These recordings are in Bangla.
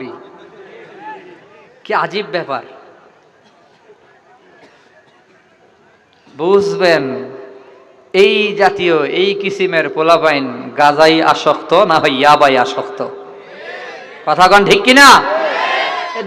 তুলি কি আজীব ব্যাপার। বুঝবেন, এই জাতীয়, এই কিসিমের পোলাপাইন গাজাই আসক্ত না হয় ইয়াবাই আসক্ত? কথা কন ঠিক কিনা?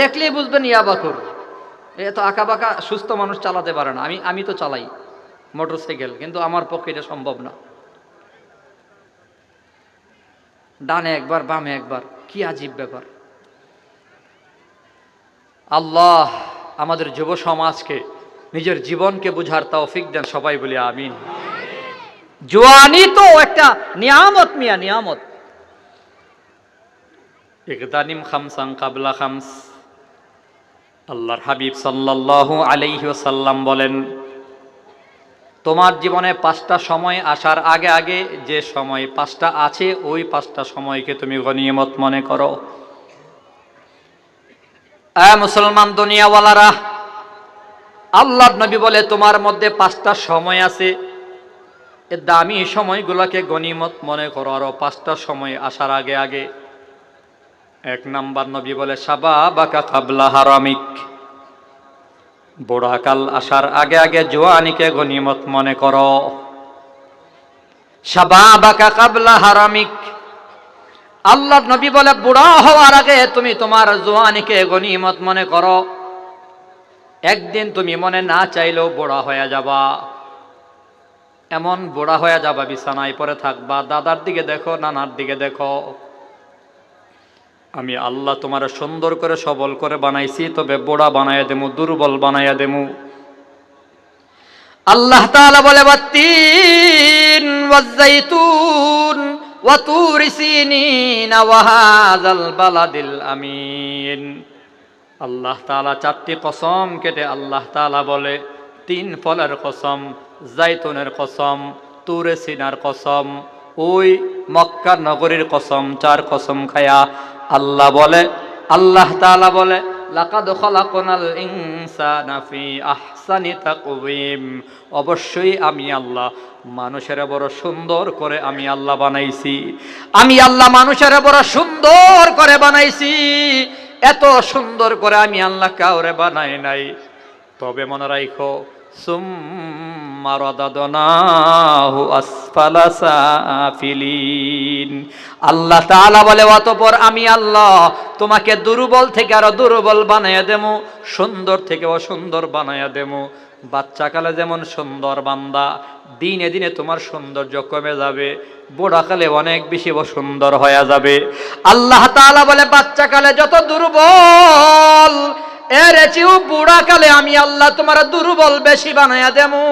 দেখলেই বুঝবেন ইয়াবাকুর। এ তো আঁকা বাঁকা সুস্থ মানুষ চালাতে পারে না। আমি আমি তো চালাই মোটর সাইকেল কিন্তু আমার পক্ষে এটা সম্ভব না। ডানে একবার, বামে একবার, কি আজীব ব্যাপার। আল্লাহ আমাদের যুব সমাজকে, নিজের জীবনকে বুঝার তৌফিক দেন, সবাই বলি আমিন। জোয়ানি তো একটা নিয়ামত মিয়া, নিয়ামত। ইকদানিম খামসাং কাবলা খামস। আল্লাহর হাবিব সাল্লাল্লাহু আলাইহি ওয়াসাল্লাম বলেন, তোমার জীবনে পাঁচটা সময় আসার আগে আগে যে সময় পাঁচটা আছে, ওই পাঁচটা সময়কে তুমি গনিয়মত মনে করো। এ মুসলমান দুনিয়াওয়ালারা আল্লাহ নবী বলে তোমার মধ্যে পাঁচটা সময় আছে। এ দামি সময়গুলোকে গনিমত মনে করো, আরও পাঁচটা সময় আসার আগে আগে। এক নাম্বার নবী বলে সাবা বাকা কাবলা হারামিক। বুড়াকাল আসার আগে আগে জোয়ানিকে গনিমত মনে করো। সাবা বাকা কাবলা হারামিক। আল্লাহ নবী বলে, বুড়া হওয়ার আগে তুমি তোমার জোয়ানিকে গনিমত মনে করো। একদিন তুমি মনে না চাইলেও বুড়া হয়ে যাবা। এমন বুড়া হয়ে যাবা, বিছানায় পরে থাকবা। দাদার দিকে দেখো, নানার দিকে দেখো। আমি আল্লাহ তোমার সুন্দর করে সবল করে বানাইছি, তবে বোড়া বানাইয়া দেমু, দুর্বল বানাইয়া দেমু। আল্লাহ তাআলা বলে বাত্তিন আল্লাহ তাআলা চারটি কসম কেটে আল্লাহ তাআলা বলে, তিন ফলের কসম, জাইতুনের কসম তুরে সিনার কসম, ওই মক্কা নগরীর কসম, চার কসম খায়া আল্লাহ বলে, আল্লাহ তাআলা বলে, লাকাদ খলাকনাল ইনসানা ফি আহসানি তাকওয়িম। অবশ্যই আমি আল্লাহ, মানুষের বড় সুন্দর করে আমি আল্লাহ বানাইছি। আমি আল্লাহ মানুষের বড় সুন্দর করে বানাইছি। এত সুন্দর করে আমি আল্লাহ কাউরে বানাই নাই। তবে মনে রাখো আল্লাহ বলে, অতঃপর আমি আল্লাহ তোমাকে দুর্বল থেকে আরও দুর্বল বানাইয়া দেমু, সুন্দর থেকে অসুন্দর বানাইয়া দেমু। বাচ্চাকালে যেমন সুন্দর বান্দা, দিনে দিনে তোমার সৌন্দর্য কমে যাবে, বুড়াকালে অনেক বেশি সুন্দর হয়ে যাবে। আল্লাহ তাআলা বলে, বাচ্চাকালে যত দুর্বল, এর চেয়েও বুড়াকালে আমি আল্লাহ তোমার দুর্বল বেশি বানাইয়া দেমু।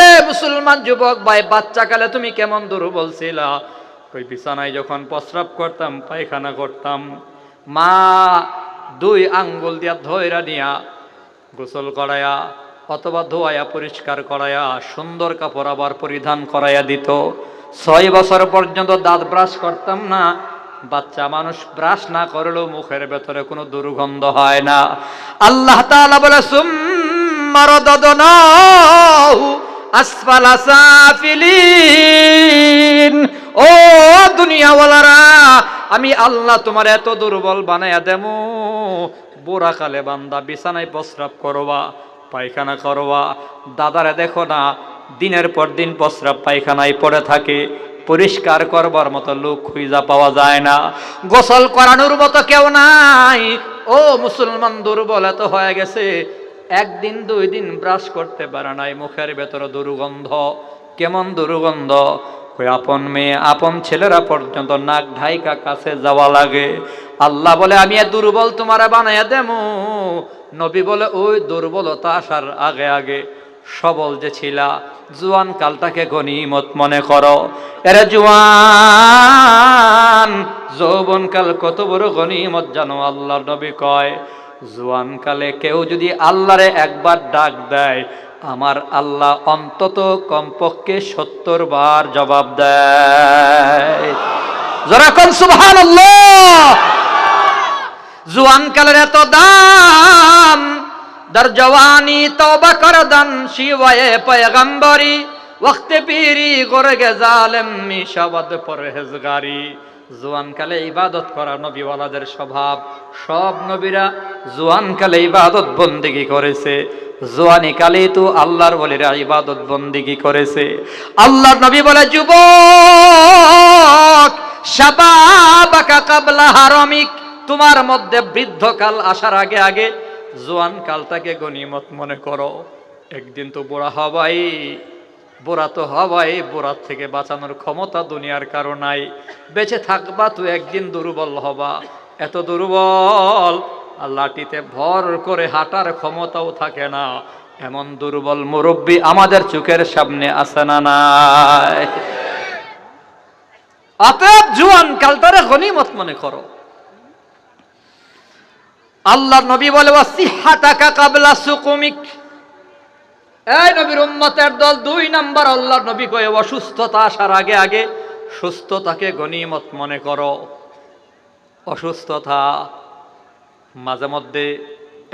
এ মুসলমান যুবক ভাই, বাচ্চাকালে তুমি কেমন দুর্বল ছিলা? কই, বিছানায় যখন প্রস্রাব করতাম, পায়খানা করতাম মা দুই আঙ্গুল দিয়া ধৈরা নিয়া গোসল করায়া অথবা ধোয়ায়া পরিষ্কার করায়া সুন্দর কাপড় আবার পরিধান করাইয়া দিত। ছয় বছর পর্যন্ত দাঁত ব্রাশ করতাম না। বাচ্চা মানুষ ব্রাশ না করলেও মুখের ভেতরে কোনো দুর্গন্ধ হয় না। আল্লাহ তাআলা বলে আসফালা সাফিলিন। ও দুনিয়াওয়ালারা, আমি আল্লাহ তোমার এত দুর্বল বানাইয়া দেমু। বুড়া কালে বান্দা বিছানায় প্রস্রাব করবা, পায়খানা করবা। দাদারে দেখো না, দিনের পর দিন প্রস্রাব পায়খানায় পড়ে থাকে। পরিষ্কার করবার মতো লোক খুঁজা পাওয়া যায় না। গোসল করানোর মতো কেউ নাই। ও মুসলমান দুর্বল, এত হয়ে গেছে। একদিন, দুই দিন ব্রাশ করতে পারে নাই, মুখের ভেতরে দুর্গন্ধ। কেমন দুর্গন্ধ? ওই আপন মেয়ে, আপন ছেলেরা পর্যন্ত নাক ঢাইকা কাছে যাওয়া লাগে। আল্লাহ বলে, আমি দুর্বল তোমারে বানাইয়া দেমু। নবী বলে, ওই দুর্বলতা আসার আগে আগে সবল যে ছিলা, জুয়ান কালটাকে গনিমত মনে করো। এরে জুয়ান, যৌবন কাল কত বড় গনিমত জানো, আল্লাহর নবী কয়। জুয়ান কালে কেউ যদি আল্লাহরে একবার ডাক দেয় আমার আল্লাহ অন্তত কমপক্ষে সত্তর বার জবাব দেয়। যেরকম সুবহান জুয়ানকালের এত দাম, দর জওয়ানি তবা কর দান শিবায়ে পয়গম্বরি ওখতে পিরি গোরগে জালেম মিশাবদ পরহেজগারি। জোয়ানকালে ইবাদত করা নবীওয়ালাদের স্বভাব। সব নবীরা জোয়ানকালে ইবাদত বন্দিগি করেছে। জোয়ানি কালে তো আল্লাহর বলিরা ইবাদত বন্দিগি করেছে। আল্লাহর নবী বলে, যুবক তোমার মধ্যে বৃদ্ধকাল আসার আগে আগে জোয়ান কালটাকে গনিমত মনে করো। একদিন তো বুড়া হবাই বুড়া তো হবাই বুড়ার থেকে বাঁচানোর ক্ষমতা দুনিয়ার কারও নাই। বেঁচে থাকবা তো একদিন দুর্বল হবা। এত দুর্বল, আর লাঠিতে ভর করে হাঁটার ক্ষমতাও থাকে না। এমন দুর্বল মুরব্বী আমাদের চোখের সামনে আসে না নাই। অতএব জুয়ান কালটারে গনিমত মনে করো। আল্লাহ নবী বলে ওয়াসিহাতাকা কাবলা সুকুমিক। এই নবীর উম্মতের দল দুই নাম্বার আল্লাহ নবী কয়ে অসুস্থতা আসার আগে আগে সুস্থতাকে গনিমত মনে করো। অসুস্থতা মাঝে মধ্যে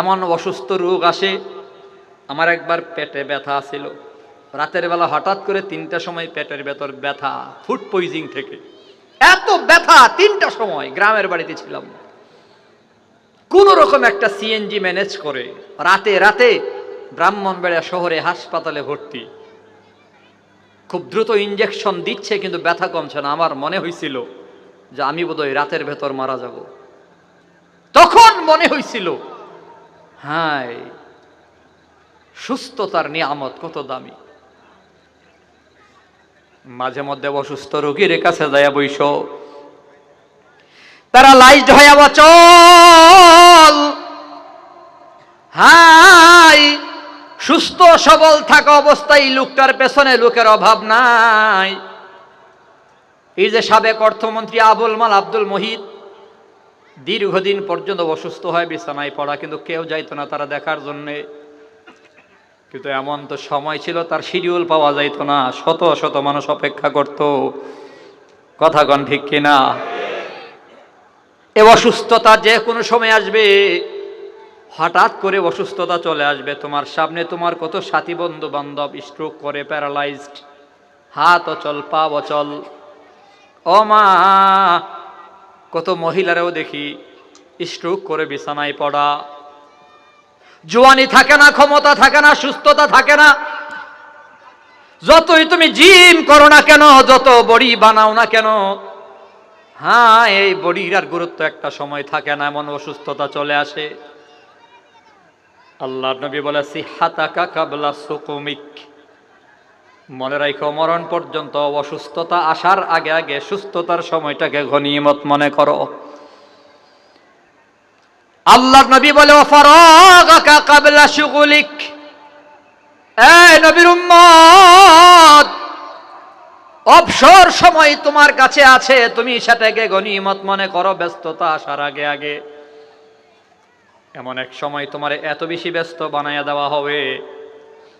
এমন অসুস্থ রোগ আসে, আমার একবার পেটে ব্যথা ছিল রাতের বেলা হঠাৎ করে তিনটা সময় পেটের ভেতর ব্যথা, ফুড পয়জিং থেকে। এত ব্যথা তিনটা সময় গ্রামের বাড়িতে ছিলাম। কোন রকম একটা সিএনজি ম্যানেজ করে রাতে রাতে ব্রাহ্মণবাড়িয়া শহরে হাসপাতালে ভর্তি। খুব দ্রুত ইঞ্জেকশন দিচ্ছে, কিন্তু ব্যথা কমছে না। আমার মনে হয়েছিল যে আমি বোধহয় রাতের ভেতর মারা যাব। তখন মনে হয়েছিল হাই সুস্থতার নিয়ামত কত দামি। মাঝে মধ্যে অসুস্থ রোগীর কাছে যায় বৈশ তারা লাইজড হয়ে চল হাই সুস্থ, সবল থাকা অবস্থায় লোকটার পেছনে লোকের অভাব নাই। এই যে সাবেক অর্থমন্ত্রী আবুল মাল আব্দুল মহিত, দীর্ঘদিন পর্যন্ত অসুস্থ হয়, বিছানায় পড়া, কিন্তু কেউ যাইতো না তারা দেখার জন্যে। কিন্তু এমন তো সময় ছিল, তার শিডিউল পাওয়া যাইতো না। শত শত মানুষ অপেক্ষা করত। কথা কন ঠিক কিনা? এ অসুস্থতা যে কোনো সময় আসবে। হঠাৎ করে অসুস্থতা চলে আসবে, তোমার সামনে তোমার কত সাথী বন্ধু বান্ধব স্ট্রোক করে প্যারালাইজড হাত অচল, পা অচল। ও মা, কত মহিলারাও দেখি স্ট্রোক করে বিছানায় পড়া। জোয়ানি থাকে না, ক্ষমতা থাকে না, সুস্থতা থাকে না। যতই তুমি জিম করো না কেন, যত বড়ি বানাও না কেন হ্যাঁ এই বডির আর গুরুত্ব একটা সময় থাকে না, এমন অসুস্থতা চলে আসে। আল্লাহ নবী বলে, সিহাতাকা কাবলা সুকুমিক। মনে রাখো মরণ পর্যন্ত অসুস্থতা আসার আগে আগে সুস্থতার সময়টাকে ঘনিমত মনে করো। আল্লাহ নবী বলে ফারাগাকা কাবলা উম্মত, অবসর সময় তোমার কাছে আছে, তুমি সেটাকে গনিমত মনে করো, ব্যস্ততা আসার আগে আগে। এমন এক সময় তোমার এত বেশি ব্যস্ত বানাইয়া দেওয়া হবে।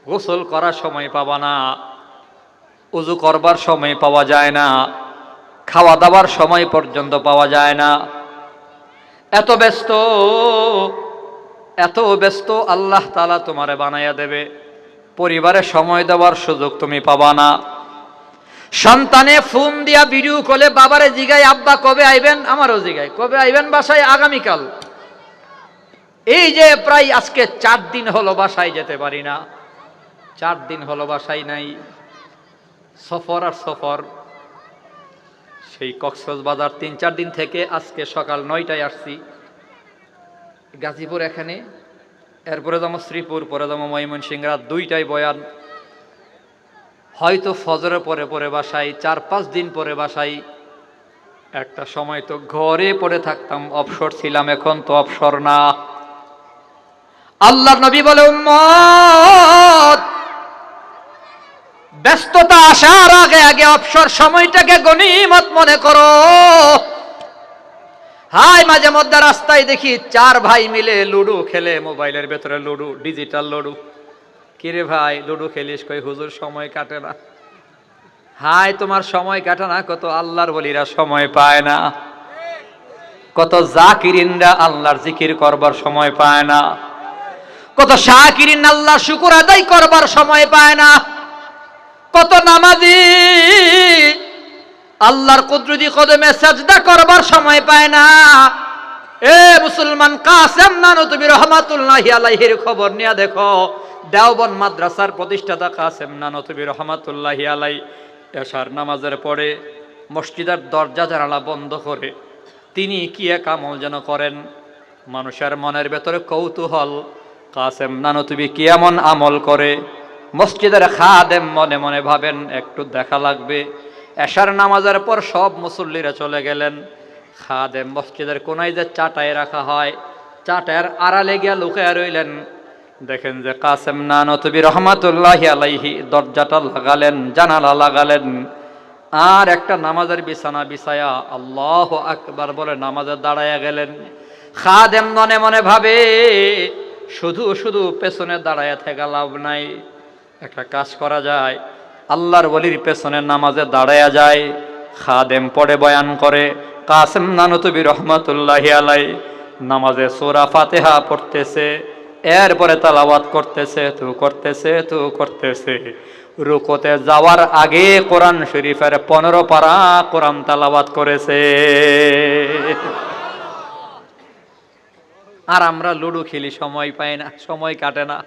গোসল করার সময় পাবা না। উজু করবার সময় পাওয়া যায় না। খাওয়া দাওয়ার সময় পর্যন্ত পাওয়া যায় না। এত ব্যস্ত এত ব্যস্ত আল্লাহ তালা তোমারে বানাইয়া দেবে। পরিবারে সময় দেওয়ার সুযোগ তুমি পাবা না। সন্তানে ফোন দিয়া ভিডিও কলে বাবারে জিগাই, আব্বা, কবে আইবেন? আমারও জিগাই, কবে আইবেন বাসায়? আগামীকাল। এই যে প্রায় আজকে চার দিন হলো বাসায় যেতে পারি না। চার দিন হলো বাসায় নাই। সফর আর সফর। সেই কক্সবাজার তিন চার দিন থেকে আজকে সকাল নয়টায় আসছি। গাজীপুর এখানে। এরপরে যেমন শ্রীপুর, পরে যাব ময়মনসিংহ। রাত দুইটায় বয়ান। হয়তো ফজরে পরে পরে বাসাই চার পাঁচ দিন পরে বাসাই একটা সময় তো ঘরে পড়ে থাকতাম, অবসর ছিলাম, এখন তো অবসর না। আল্লাহ নবী বলে, উম্মত, ব্যস্ততা আসার আগে আগে অবসর সময়টাকে গনিমত মনে করো। হাই মাঝে মধ্যে রাস্তায় দেখি চার ভাই মিলে লুডু খেলে, মোবাইলের ভেতরে লুডু, ডিজিটাল লুডু। কিরে ভাই, লুডু খেলিস কই? হুজুর, সময় কাটে না। হাই তোমার সময় কাটে না, কত আল্লাহর বলিরা সময় পায় না। কত জাকিরিনরা আল্লাহর জিকির করবার সময় পায় না। কত শাকিরিন আল্লাহর শুকুর আদায় করবার সময় পায় না। কত নামাজি আল্লাহর কুদরতি কদমে সাজদা করবার সময় পায় না। এ মুসলমান কাসেম নানতুবি রহমাতুল্লাহ আলাইহির খবর নিয়ে দেখো। দেওবন মাদ্রাসার প্রতিষ্ঠাতা কাসেম নানতুবি রহমাতুল্লাহ আলাই। এশার নামাজের পরে মসজিদের দরজা জানালা বন্ধ করে তিনি কি এক আমল যেন করেন? মানুষের মনের ভেতরে কৌতূহল কাসেম নানতুবি কি এমন আমল করে? মসজিদের খাদেম মনে মনে ভাবেন, একটু দেখা লাগবে। এশার নামাজের পর সব মুসল্লিরা চলে গেলেন। খাদেম মসজিদের কোনায় যে চাটায় রাখা হয়, চাটায়ের আড়ালে গিয়া লুকায় রইলেন। দেখেন যে কাসেম নানতবি রহমাতুল্লাহ আলাইহি দরজাটা লাগালেন, জানালা লাগালেন। আর একটা নামাজের বিছানা বিছায়া আল্লাহ আকবার বলে নামাজে দাঁড়ায়া গেলেন। খাদেম মনে মনে ভাবে শুধু শুধু পেছনে দাঁড়ায় থেকে লাভ নাই। একটা কাজ করা যায়। আল্লাহর বলির পেছনে নামাজে দাঁড়ায়া যায়। খাদেম পড়ে বয়ান করে, কাসেম নানতবি রহমতুল্লাহ আলাই। নামাজে সোরা ফাতেহা পড়তেছে, এরপরে তালাওয়াত করতেছে, তু করতেছে তু করতেছে। রুকোতে যাওয়ার আগে কোরআন শরীফের পনেরো পারা কোরআন তালাওয়াত করেছে। আর আমরা লুডু খেলি, সময় পাই না, সময় কাটে না।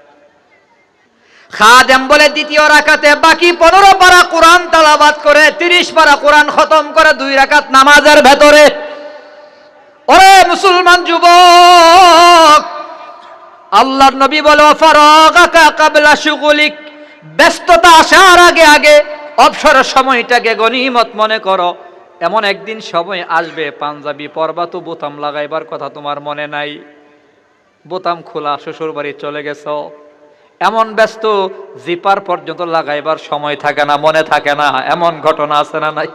খাদেম বলে দ্বিতীয় রাকাতে, বাকি পনেরো পারা কোরআন তালাবাদ করে, তিরিশ পারা কোরআন খতম করে, দুই রাকাত নামাজের ভেতরে। ওরে মুসলমান যুবক, আল্লাহর নবী বলে কাবলা শুগুলিক। ব্যস্ততা আসার আগে আগে, অবসরের সময়টাকে গনিমত মনে করো। এমন একদিন সময় আসবে, পাঞ্জাবি পরবা তো বোতাম লাগাইবার কথা তোমার মনে নাই। বোতাম খোলা শ্বশুর বাড়ি চলে গেছ। এমন ব্যস্ত জিপার পর্যন্ত লাগাইবার সময় থাকে না, মনে থাকে না, এমন ঘটনা আছে না নাই?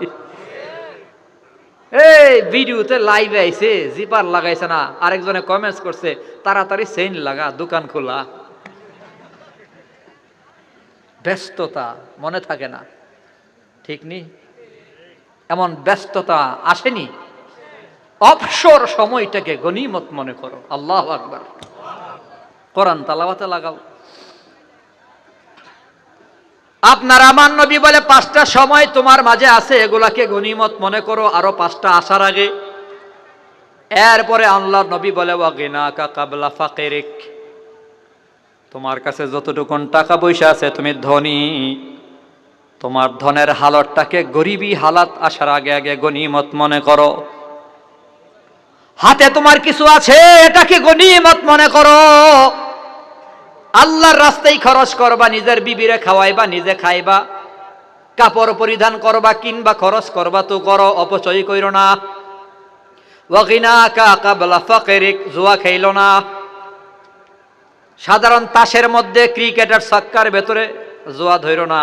এই ভিডিওতে লাইভ আইছে, জিপার লাগাইছে না, আরেকজনে কমেন্টস করছে, তাড়াতাড়ি চেইন লাগা, দোকান খোলা। ব্যস্ততা, মনে থাকে না। ঠিক নি? এমন ব্যস্ততা আসেনি? অবসর সময়টাকে গনিমত মনে করো। আল্লাহ আকবার। কোরআন তালাবাতে লাগাও। আপনার আমার নবী বলে পাঁচটা সময় তোমার মাঝে আছে, এগুলাকে গনিমত মনে করো, আরও পাঁচটা আসার আগে। এরপরে আল্লাহ নবী বলে কাবলা ফাকেরিক। তোমার কাছে যতটুকুন টাকা পয়সা আছে, তুমি ধনী। তোমার ধনের হালতটাকে গরিবী হালাত আসার আগে আগে গনিমত মনে করো। হাতে তোমার কিছু আছে, এটাকে গনিমত মনে করো। আল্লাহর রাস্তায় খরচ করবা, নিজের বিবিরে খাওয়াইবা, নিজে খাইবা। কাপড় পরিধান করবা, কিনবা, খরচ করবা, তো করো, অপচয় কইরো না। জুয়া না। সাধারণ তাসের মধ্যে ক্রিকেটের সাক্কার ভেতরে জুয়া ধইর না।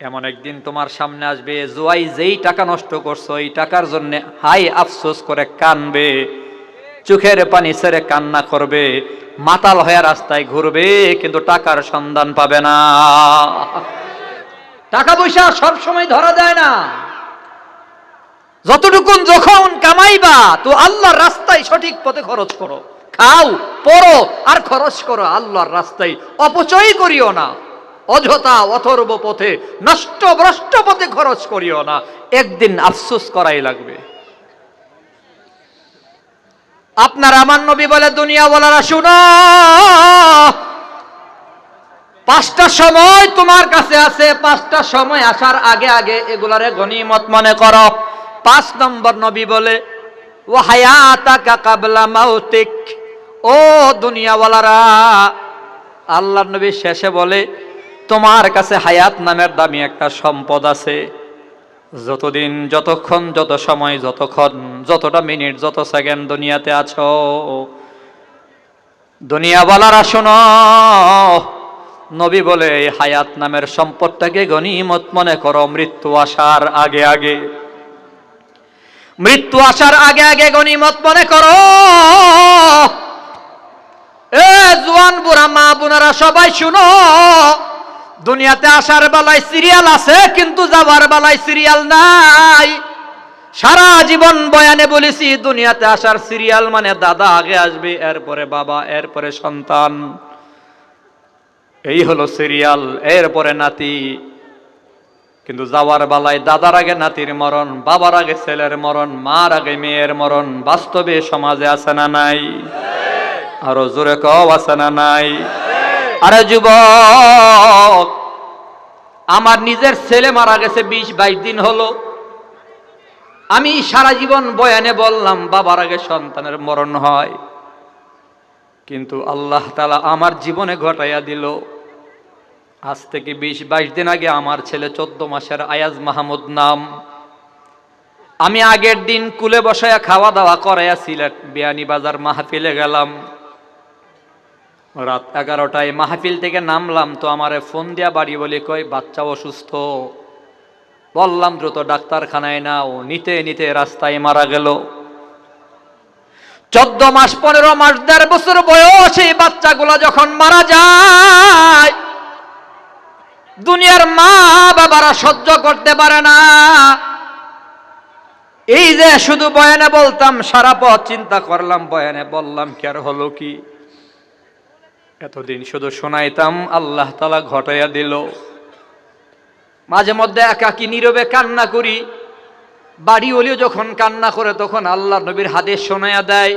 এমন একদিন তোমার সামনে আসবে, জুয়াই যেই টাকা নষ্ট করছ, এই টাকার জন্য হাই আফসোস করে কানবে, চোখের পানি ছেড়ে কান্না করবে, মাতাল হয়ে রাস্তায় ঘুরবে, কিন্তু টাকার সন্ধান পাবে না। টাকা পয়সা সব সময় ধরা যায় না। যতটুকুন যখন কামাইবা, তো আল্লাহর রাস্তায় সঠিক পথে খরচ করো। খাও, পড়ো, আর খরচ করো আল্লাহর রাস্তায়। অপচয় করিও না। অযথা অথর্ব পথে, নষ্ট ভ্রষ্ট পথে খরচ করিও না। একদিন আফসোস করাই লাগবে। আপনার আমার নবী বলে, দুনিয়া বলারা শুনো পাঁচটা সময় তোমার কাছে আছে, পাঁচটা সময় আসার আগে আগে এগুলারে গনিমত মনে করো। পাঁচ নম্বর নবী বলে ও হায়াতা কাবলা মাউতিক। ও দুনিয়াওয়ালারা আল্লাহ নবী শেষে বলে তোমার কাছে হায়াত নামের দামি একটা সম্পদ আছে। যতদিন, যতক্ষণ, যত সময়, যতক্ষণ, যতটা মিনিট, যত সেকেন্ড দুনিয়াতে আছো দুনিয়াওয়ালারা শোনো নবী বলে হায়াত নামের সম্পদটাকে গনিমত মনে করো, মৃত্যু আসার আগে আগে। মৃত্যু আসার আগে আগে গনিমত মনে করো। এ জোয়ান বুড়া, মা বোনেরা সবাই শুনো। দুনিয়াতে আসার বেলায় সিরিয়াল আছে, কিন্তু যাবার বেলায় সিরিয়াল নাই। সারা জীবন বয়ানে বলেছি, দুনিয়াতে আসার সিরিয়াল মানে দাদা আগে আসবে, এরপরে বাবা, এরপরে সন্তান। এই হলো সিরিয়াল এরপরে নাতি। কিন্তু যাওয়ার বেলায় দাদার আগে নাতির মরণ, বাবার আগে ছেলের মরণ, মার আগে মেয়ের মরণ, বাস্তবে সমাজে আছে না নাই? আরও জোরে কও, আছে না নাই? আরে যুবক, আমার নিজের ছেলে মারা গেছে বিশ বাইশ দিন হলো। আমি সারা জীবন বয়ানে বললাম, বাবার আগে সন্তানের মরণ হয়। কিন্তু আল্লাহ তালা আমার জীবনে ঘটাইয়া দিল। আজ থেকে বিশ বাইশ দিন আগে আমার ছেলে চোদ্দ মাসের আয়াজ মাহমুদ নাম। আমি আগের দিন কুলে বসায়া খাওয়া দাওয়া করাইয়া সিলেট বিয়ানি বাজার মাহফিলে গেলাম। রাত এগারোটায় মাহফিল থেকে নামলাম, তো আমারে ফোন দিয়া বাড়ি বলে কই বাচ্চা অসুস্থ। বললাম, দ্রুত ডাক্তারখানায় নাও। নিতে নিতে রাস্তায় মারা গেল। চোদ্দ মাস, পনেরো মাস, দেড় বছর বয়স এই বাচ্চাগুলো যখন মারা যায়, দুনিয়ার মা বাবারা সহ্য করতে পারে না। এই যে শুধু বয়ানে বলতাম, সারা পথ চিন্তা করলাম, বয়ানে বললাম, কি আর হলো কি? এতদিন শুধু শোনাইতাম, আল্লাহ তালা ঘটাইয়া দিল। মাঝে মধ্যে একাকি নীরবে কান্না করি। বাড়ি হলেও যখন কান্না করে, তখন আল্লাহ নবীর হাদিস শোনাইয়া দেয়।